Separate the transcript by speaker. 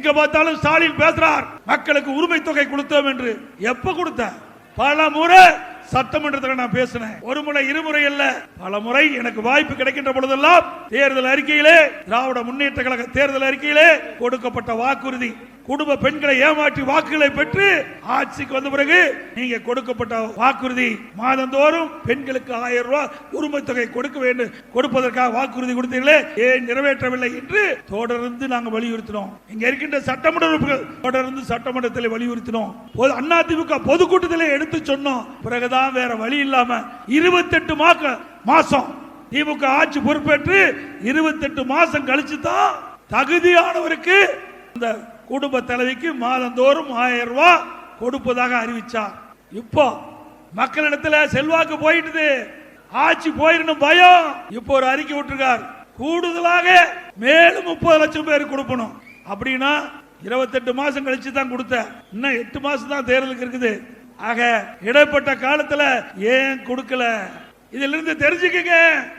Speaker 1: எங்க பார்த்தாலும் ஸ்டாலின் பேசுறார். மக்களுக்கு உரிமை தொகை கொடுத்தோம் என்று. எப்ப கொடுத்த? பல முறை. சட்டமன்றத்தில் நான் பேசினேன். ஒரு முறை இருமுறை அல்ல பல முறை எனக்கு வாய்ப்பு கிடைக்கின்ற பொழுதெல்லாம் தேர்தல் அறிக்கையிலே திராவிட முன்னேற்ற கழக தேர்தல் அறிக்கையிலே கொடுக்கப்பட்ட வாக்குறுதி. குடும்ப பெண்களை ஏமாற்றி வாக்குகளை பெற்று ஆட்சிக்கு வந்த பிறகு நீங்க கொடுக்கப்பட்ட வாக்குறுதி மாதந்தோறும் பெண்களுக்கு ஆயிரம் ரூபாய் உரிமை தொகை கொடுக்க வேண்டும். கொடுப்பதற்காக வாக்குறுதி கொடுத்தீர்களே ஏன் நிறைவேற்றவில்லை என்று தொடர்ந்து நாங்கள் வலியுறுத்தினோம். இங்க இருக்கின்ற சட்டமன்ற உறுப்பினர்கள் தொடர்ந்து சட்டமன்றத்தில் வலியுறுத்தினோம். அதிமுக பொதுக்கூட்டத்திலே எடுத்து சொன்னோம். பிறகுதான் வேற வழி இல்லாம இருபத்தெட்டு மாக்க மாசம் திமுக ஆட்சி பொறுப்பேற்று இருபத்தெட்டு மாசம் கழிச்சு தான் தகுதியானவருக்கு இந்த குடும்ப தலைவிக்கு மாதந்தோறும் ஆயிரம் ரூபாய் கொடுப்பதாக அறிவிச்சார். இப்போ மக்களிடத்துல செல்வாக்கு போயிட்டுது. ஆட்சி போயிடணும் பயம். இப்போ ஒரு அறிக்கை விட்டுருக்கார். கூடுதலாக மேலும் முப்பது லட்சம் பேர் கொடுக்கணும் அப்படின்னா இருபத்தெட்டு மாசம் கழிச்சு தான் கொடுத்த இன்னும் எட்டு மாசம் தான் தேர்தலுக்கு இருக்குது. ஆக இடைப்பட்ட காலத்துல ஏன் கொடுக்கல? இதுல இருந்து தெரிஞ்சுக்கங்க.